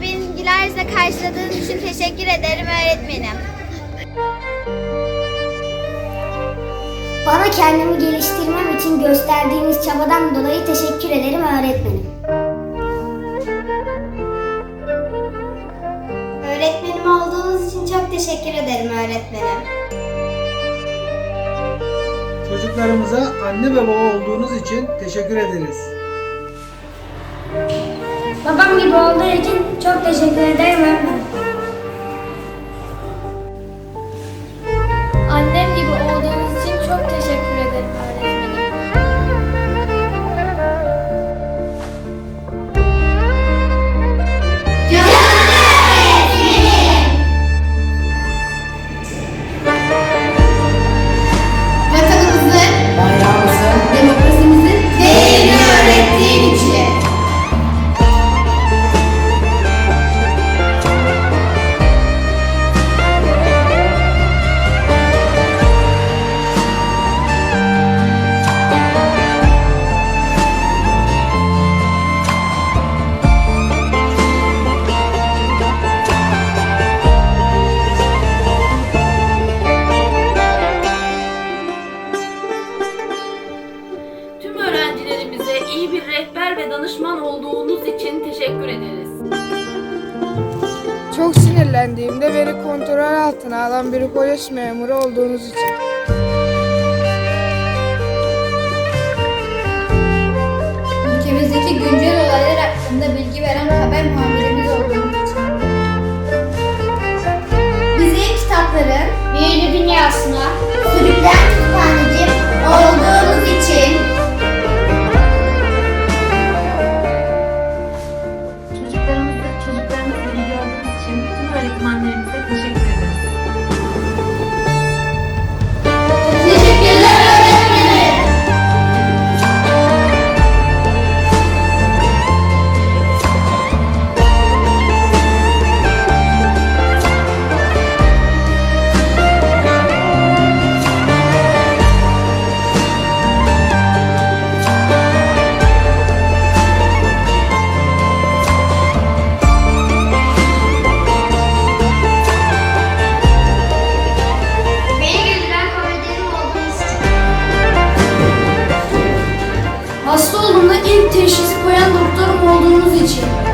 bilgilerle karşıladığın için teşekkür ederim öğretmenim. Bana kendimi geliştirmem için gösterdiğiniz çabadan dolayı teşekkür ederim öğretmenim. Öğretmenim olduğunuz için çok teşekkür ederim öğretmenim. Çocuklarımıza anne ve baba olduğunuz için teşekkür ederiz. Babam gibi olduğu için çok teşekkür ederim sinirlendiğimde beni kontrol altına alan bir polis memuru olduğunuz için. Ülkemizdeki güncel olaylar hakkında bilgi veren haber muhabirimiz olduğunuz için. Bizi kitapların büyülü dünyasına olduğunuz için.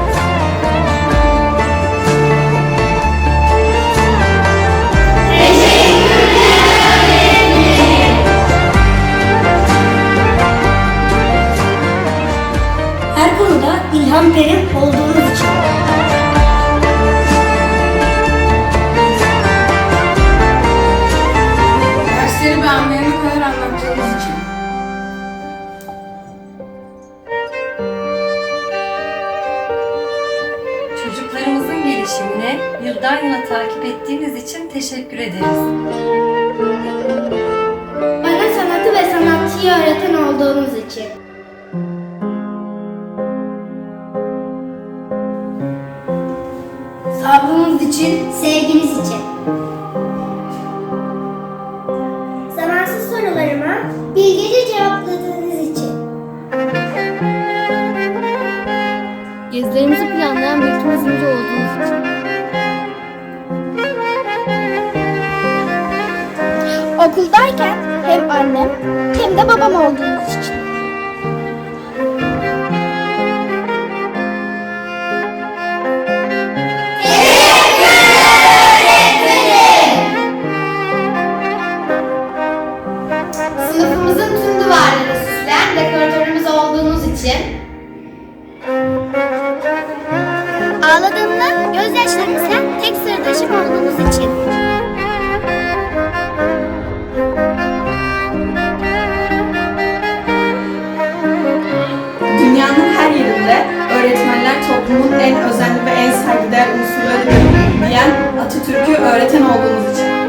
Çocuklarımızın gelişimini yıldan yıla takip ettiğiniz için teşekkür ederiz. Bana sanatı ve sanatçıyı öğreten olduğunuz için. Sabrınız için, Sevginiz için. Gezilerimizi planlayan bir turizmci olduğunuz için. Okuldayken hem annem hem de babam olduğunuz için. Ağladığımda gözyaşlarımızla tek sırdaşım olduğunuz için. Dünyanın her yerinde öğretmenler toplumun en özenli ve en saygıdeğer unsurları diyen Atatürk'ü öğreten olduğunuz